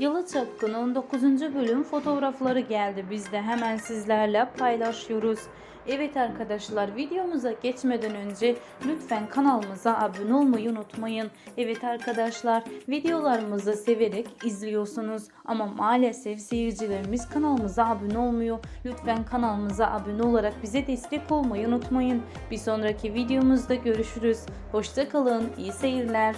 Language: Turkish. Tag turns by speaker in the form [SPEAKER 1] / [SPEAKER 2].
[SPEAKER 1] Yalı Çapkın'ın 9. bölüm fotoğrafları geldi. Biz de hemen sizlerle paylaşıyoruz. Evet arkadaşlar videomuza geçmeden önce lütfen kanalımıza abone olmayı unutmayın. Evet arkadaşlar videolarımızı severek izliyorsunuz ama maalesef seyircilerimiz kanalımıza abone olmuyor. Lütfen kanalımıza abone olarak bize destek olmayı unutmayın. Bir sonraki videomuzda görüşürüz. Hoşçakalın, iyi seyirler.